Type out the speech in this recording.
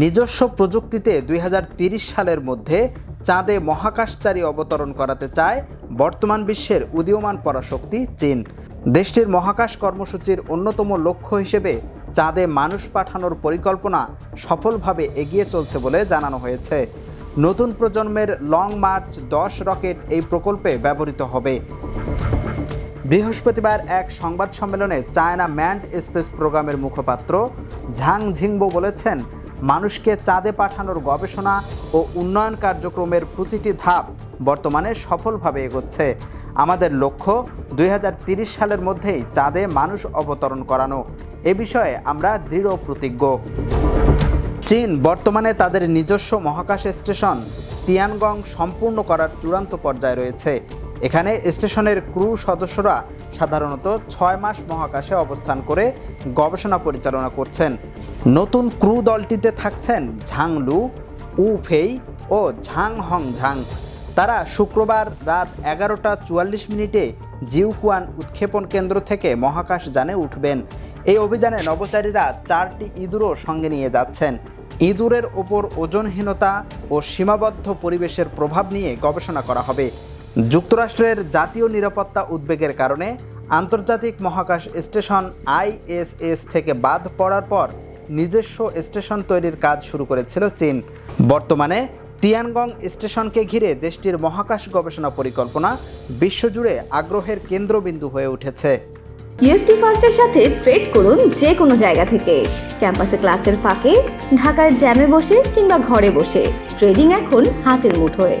নিজস্ব প্রযুক্তিতে দুই সালের মধ্যে চাঁদে মহাকাশচারী অবতরণ করাতে চায় বর্তমান বিশ্বের উদীয়মান পরাশক্তি চীন। দেশটির মহাকাশ কর্মসূচির অন্যতম লক্ষ্য হিসেবে চাঁদে মানুষ পাঠানোর পরিকল্পনা সফলভাবে এগিয়ে চলছে বলে জানানো হয়েছে। নতুন প্রজন্মের লং মার্চ দশ রকেট এই প্রকল্পে ব্যবহৃত হবে। বৃহস্পতিবার এক সংবাদ সম্মেলনে চায়না ম্যান্ড স্পেস প্রোগ্রামের মুখপাত্র ঝাং ঝিংবো বলেছেন মানুষকে চাঁদে পাঠানোর গবেষণা ও উন্নয়ন কার্যক্রমের প্রতিটি ধাপ বর্তমানে সফলভাবে এগোচ্ছে। আমাদের লক্ষ্য দুই সালের মধ্যেই চাঁদে মানুষ অবতরণ করানো। এ বিষয়ে আমরা দৃঢ় প্রতিজ্ঞ। চীন বর্তমানে তাদের নিজস্ব মহাকাশ স্টেশন, তিয়ানগং সম্পূর্ণ করার চূড়ান্ত পর্যায়ে রয়েছে। এখানে স্টেশনের ক্রু সদস্যরা সাধারণত ছয় মাস মহাকাশে অবস্থান করে গবেষণা পরিচালনা করছেন। নতুন ক্রু দলটিতে থাকছেন ঝাংলু উ ফেই ও ঝাং হং ঝাং তারা শুক্রবার রাত এগারোটা চুয়াল্লিশ মিনিটে জিউকুয়ান উৎক্ষেপণ কেন্দ্র থেকে মহাকাশ যানে উঠবেন। এই অভিযানে নভোচারীরা চারটি ইঁদুরও সঙ্গে নিয়ে যাচ্ছেন। ইঁদুরের ওপর ওজনহীনতা ও সীমাবদ্ধ পরিবেশের প্রভাব নিয়ে গবেষণা করা হবে। যুক্তরাষ্ট্রের জাতীয় নিরাপত্তা উদ্বেগের কারণে আন্তর্জাতিক মহাকাশ স্টেশন আইএসএস থেকে বাদ পড়ার পর নিজস্ব স্টেশন তৈরির কাজ শুরু করেছিল চীন। বর্তমানে তিয়ানগং স্টেশনকে ঘিরে দেশটির মহাকাশ গবেষণা পরিকল্পনা বিশ্বজুড়ে আগ্রহের কেন্দ্রবিন্দু হয়ে উঠেছে। ইউএফটি ফার্স্টের সাথে ট্রেড করুন যে কোনো জায়গা থেকে। ক্যাম্পাসে ক্লাসের ফাঁকে ঢাকার জ্যামে বসে কিংবা ঘরে বসে। ট্রেডিং এখন হাতের মুঠোয়।